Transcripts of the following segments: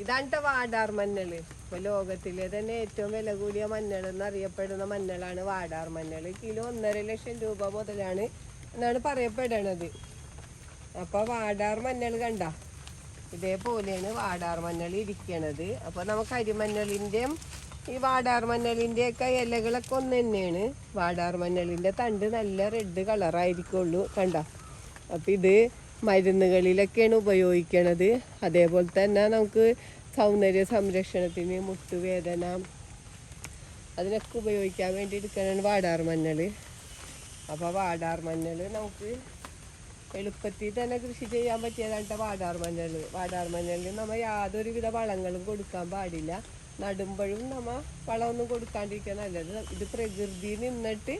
ഇതാണ് വാടാർ മഞ്ഞൾ ഇപ്പൊ ലോകത്തിലെ തന്നെ ഏറ്റവും വില കൂടിയ മഞ്ഞൾ എന്നറിയപ്പെടുന്ന മഞ്ഞളാണ് വാടാർ മഞ്ഞൾ കിലോ ഒന്നര ലക്ഷം രൂപ മുതലാണ് എന്നാണ് പറയപ്പെടണത്. അപ്പൊ വാടാർ മഞ്ഞൾ കണ്ട? ഇതേപോലെയാണ് വാടാർ മഞ്ഞൾ ഇരിക്കണത്. അപ്പൊ നമുക്ക് അരിമഞ്ഞളിന്റെയും ഈ വാടാർ മഞ്ഞളിന്റെ ഒക്കെ ഇലകളൊക്കെ ഒന്ന് തന്നെയാണ്. വാടാർ മഞ്ഞളിന്റെ തണ്ട് നല്ല റെഡ് കളറായിരിക്കുള്ളൂ. കണ്ട? അപ്പൊ ഇത് മരുന്നുകളിലൊക്കെയാണ് ഉപയോഗിക്കണത്. അതേപോലെ തന്നെ നമുക്ക് സൗന്ദര്യ സംരക്ഷണത്തിന് മുട്ടുവേദന അതിനൊക്കെ ഉപയോഗിക്കാൻ വേണ്ടി എടുക്കാനാണ് വാടാർ മഞ്ഞൾ അപ്പോൾ വാടാർ മഞ്ഞൾ നമുക്ക് എളുപ്പത്തിൽ തന്നെ കൃഷി ചെയ്യാൻ പറ്റിയതാണ് വാടാർ മഞ്ഞൾ വാടാർ മഞ്ഞളിൽ നമ്മൾ യാതൊരുവിധ വളങ്ങളും കൊടുക്കാൻ പാടില്ല. നടുമ്പോഴും നമ്മ വളമൊന്നും കൊടുക്കാണ്ടിരിക്കുക നല്ലത്. ഇത് പ്രകൃതിയിൽ നിന്നിട്ട്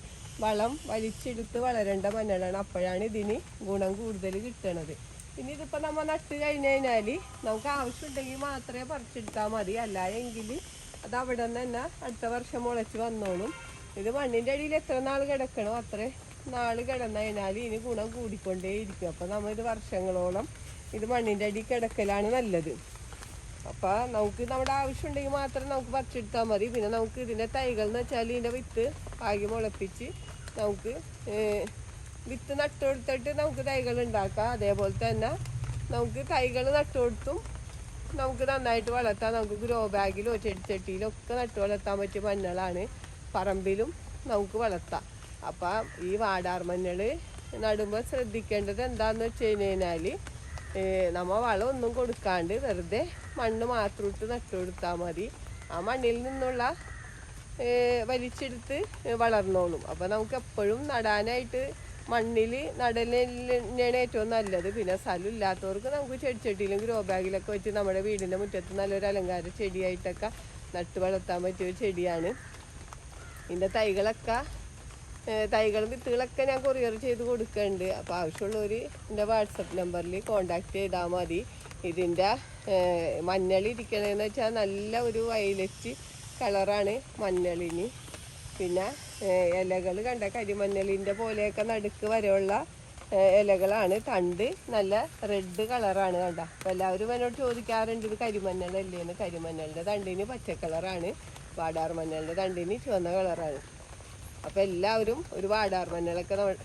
വളം വലിച്ചെടുത്ത് വളരേണ്ട മഞ്ഞളാണ്. അപ്പോഴാണ് ഇതിന് ഗുണം കൂടുതൽ കിട്ടണത്. പിന്നെ ഇതിപ്പോൾ നമ്മൾ നട്ട് കഴിഞ്ഞ് കഴിഞ്ഞാൽ നമുക്ക് ആവശ്യമുണ്ടെങ്കിൽ മാത്രമേ പറിച്ചെടുത്താൽ മതി. അല്ല എങ്കിൽ അത് അവിടെ നിന്ന് തന്നെ അടുത്ത വർഷം മുളച്ച് വന്നോളും. ഇത് മണ്ണിന്റെ അടിയിൽ എത്ര നാൾ കിടക്കണോ അത്ര നാൾ കിടന്നു കഴിഞ്ഞാൽ ഇനി ഗുണം കൂടിക്കൊണ്ടേയിരിക്കും. അപ്പോൾ നമ്മൾ ഇത് വർഷങ്ങളോളം ഇത് മണ്ണിന്റെ അടി കിടക്കലാണ് നല്ലത്. അപ്പോൾ നമുക്ക് നമ്മുടെ ആവശ്യമുണ്ടെങ്കിൽ മാത്രം നമുക്ക് പറിച്ചെടുത്താൽ മതി. പിന്നെ നമുക്ക് ഇതിന്റെ തൈകൾ എന്ന് വെച്ചാൽ ഇതിന്റെ വിത്ത് പാകി മുളപ്പിച്ച് നമുക്ക് വിത്ത് വിത്ത് നട്ടുകൊടുത്തിട്ട് നമുക്ക് തൈകൾ ഉണ്ടാക്കാം. അതേപോലെ തന്നെ നമുക്ക് തൈകൾ നട്ടുകൊടുത്തും നമുക്ക് നന്നായിട്ട് വളർത്താം. നമുക്ക് ഗ്രോ ബാഗിലോ ചെടിച്ചട്ടിയിലോ ഒക്കെ നട്ടു വളർത്താൻ പറ്റിയ മഞ്ഞളാണ്. പറമ്പിലും നമുക്ക് വളർത്താം. അപ്പം ഈ വാടാർ മഞ്ഞൾ നടുമ്പോൾ ശ്രദ്ധിക്കേണ്ടത് എന്താണെന്ന് വെച്ച് കഴിഞ്ഞ് കഴിഞ്ഞാൽ നമ്മൾ വളമൊന്നും കൊടുക്കാണ്ട് വെറുതെ മണ്ണ് മാത്രം ഇട്ട് നട്ടു കൊടുത്താൽ മതി. ആ മണ്ണിൽ നിന്നുള്ള വലിച്ചെടുത്ത് വളർന്നോളും. അപ്പോൾ നമുക്ക് എപ്പോഴും നടാനായിട്ട് മണ്ണിൽ നടലിനാണ് ഏറ്റവും നല്ലത്. പിന്നെ സ്ഥലം ഇല്ലാത്തവർക്ക് നമുക്ക് ചെടിച്ചട്ടിയിലും ഗ്രോ ബാഗിലൊക്കെ വെച്ച് നമ്മുടെ വീടിന്റെ മുറ്റത്ത് നല്ലൊരു അലങ്കാര ചെടിയായിട്ടൊക്കെ നട്ട് വളർത്താൻ പറ്റിയ ഒരു ചെടിയാണ്. ഇതിന്റെ തൈകളൊക്കെ തൈകളും വിത്തുകളൊക്കെ ഞാൻ കൊറിയർ ചെയ്ത് കൊടുക്കുന്നുണ്ട് അപ്പോൾ ആവശ്യമുള്ളവർ എന്റെ വാട്സപ്പ് നമ്പറിൽ കോണ്ടാക്ട് ചെയ്താൽ മതി. ഇതിന്റെ മഞ്ഞളി ഇരിക്കണതെന്ന് വെച്ചാൽ നല്ല ഒരു വയലറ്റ് കളറാണ് മഞ്ഞളിന്. പിന്നെ ഇലകൾ കണ്ട കരിമഞ്ഞളിന്റെ പോലെയൊക്കെ നടുക്ക് വരെയുള്ള ഇലകളാണ്. തണ്ട് നല്ല റെഡ് കളറാണ് കണ്ട. അപ്പോൾ എല്ലാവരും എന്നോട് ചോദിക്കാറുണ്ട് ഇത് കരിമഞ്ഞളല്ലേന്ന് കരിമഞ്ഞളിന്റെ തണ്ടിന് പച്ച കളറാണ്. വാടാർ മഞ്ഞളിന്റെ തണ്ടിന് ചുവന്ന കളറാണ്. അപ്പോൾ എല്ലാവരും ഒരു വാടാർ നമ്മൾ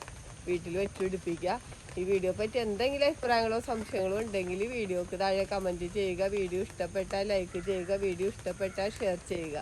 വീട്ടിൽ വെച്ച് പിടിപ്പിക്കുക. ഈ വീഡിയോ പറ്റി എന്തെങ്കിലും അഭിപ്രായങ്ങളോ സംശയങ്ങളോ ഉണ്ടെങ്കിൽ വീഡിയോക്ക് താഴെ കമന്റ് ചെയ്യുക. വീഡിയോ ഇഷ്ടപ്പെട്ടാൽ ലൈക്ക് ചെയ്യുക. വീഡിയോ ഇഷ്ടപ്പെട്ടാൽ ഷെയർ ചെയ്യുക.